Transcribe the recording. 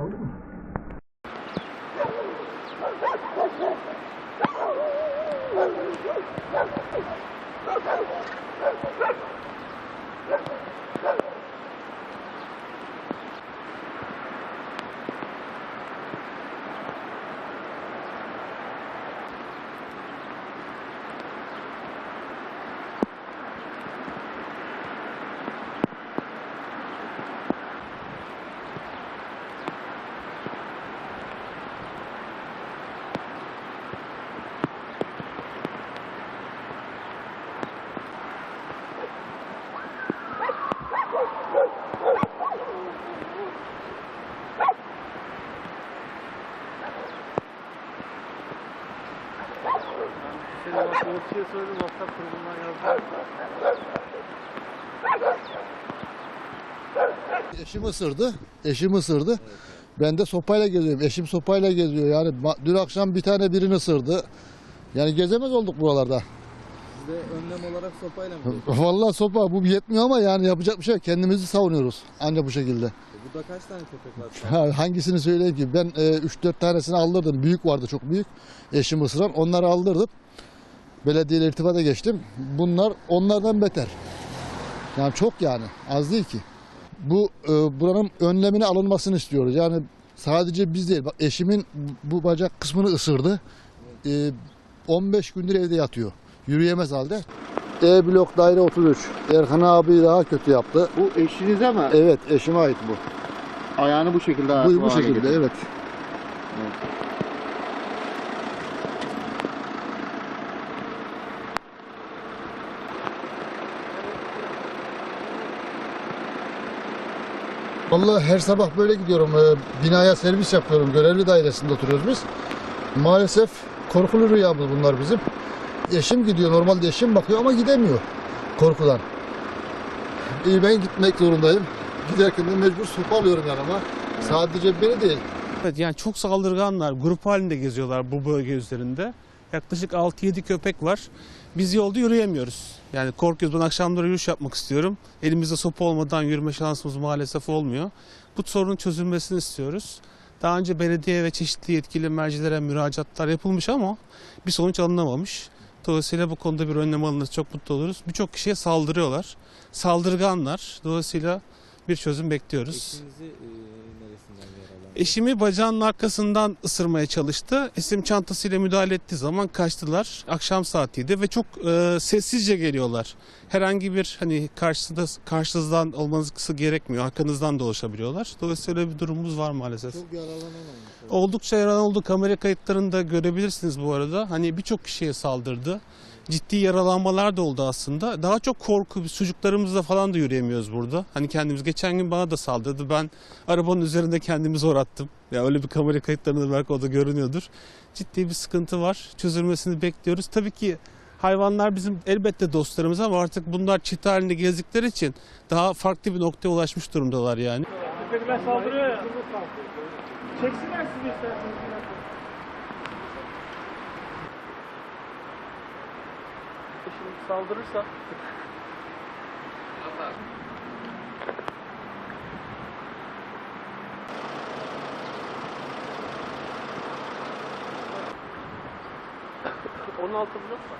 Paulo. Seni söyledim WhatsApp grubundan yazdım. Eşim ısırdı. Eşim ısırdı. Ben de sopayla geziyorum. Eşim sopayla geziyor. Yani dün akşam bir tane birini ısırdı. Yani gezemez olduk buralarda. Siz de önlem olarak sopayla mı? Vallahi sopa bu yetmiyor ama yani yapacak bir şey yok. Kendimizi savunuyoruz. Ancak bu şekilde. Burada kaç tane köpek var? Ha, hangisini söyleyeyim ki? Ben 3-4 tanesini aldırdım. Büyük vardı çok büyük. Eşim ısıran. Onları aldırdım. Belediyeyle irtibata geçtim. Bunlar onlardan beter. Yani çok yani. Az değil ki. Bu e, buranın önlemine alınmasını istiyoruz. Yani sadece biz değil. Bak eşimin bu bacak kısmını ısırdı. E, 15 gündür evde yatıyor. Yürüyemez halde. E blok daire 33. Erhan abi daha kötü yaptı. Bu eşinize mi? Evet eşime ait bu. Ayağını bu şekilde Bu, bu şekilde evet. Vallahi her sabah böyle gidiyorum. Ee, Binaya servis yapıyorum. Görevli dairesinde oturuyoruz biz. Maalesef korkulu rüyamız bunlar bizim. Eşim gidiyor. Normalde eşim bakıyor ama gidemiyor korkudan. İyi ben gitmek zorundayım. Giderken de mecbur sopa alıyorum yanıma. Sadece beni değil. Evet yani çok saldırganlar grup halinde geziyorlar bu bölge üzerinde. Yaklaşık 6-7 köpek var. Biz yolda yürüyemiyoruz. Yani korkuyoruz. Ben akşamları yürüyüş yapmak istiyorum. Elimizde sopa olmadan yürüme şansımız maalesef olmuyor. Bu sorunun çözülmesini istiyoruz. Daha önce belediye ve çeşitli yetkili mercilere müracaatlar yapılmış ama bir sonuç alınamamış. Dolayısıyla bu konuda bir önlem alınırsa çok mutlu oluruz. Birçok kişiye saldırıyorlar. Saldırganlar. Dolayısıyla bir çözüm bekliyoruz. Eşinizi e, neresinden yaralandı? Eşimi bacağının arkasından ısırmaya çalıştı. Esim çantasıyla müdahale ettiği zaman kaçtılar. Akşam saatiydi ve çok e, sessizce geliyorlar. Herhangi bir hani karşısında karşınızdan olmanız gerekmiyor. Arkanızdan dolaşabiliyorlar. Dolayısıyla öyle bir durumumuz var maalesef. Çok yaralanan Oldukça yaralı oldu. Kamera kayıtlarında görebilirsiniz bu arada. Hani birçok kişiye saldırdı. Ciddi yaralanmalar da oldu aslında. Daha çok korku. Biz çocuklarımızla falan da yürüyemiyoruz burada. Hani kendimiz geçen gün bana da saldırdı. Ben arabanın üzerinde kendimi zor attım. Ya öyle bir kamera kayıtlarında belki o da görünüyordur. Ciddi bir sıkıntı var. Çözülmesini bekliyoruz. Tabii ki hayvanlar bizim elbette dostlarımız ama artık bunlar çift halinde gezdikleri için daha farklı bir noktaya ulaşmış durumdalar yani. Çeksinler sizi isterseniz. Şimdi saldırırsa On altı blok var.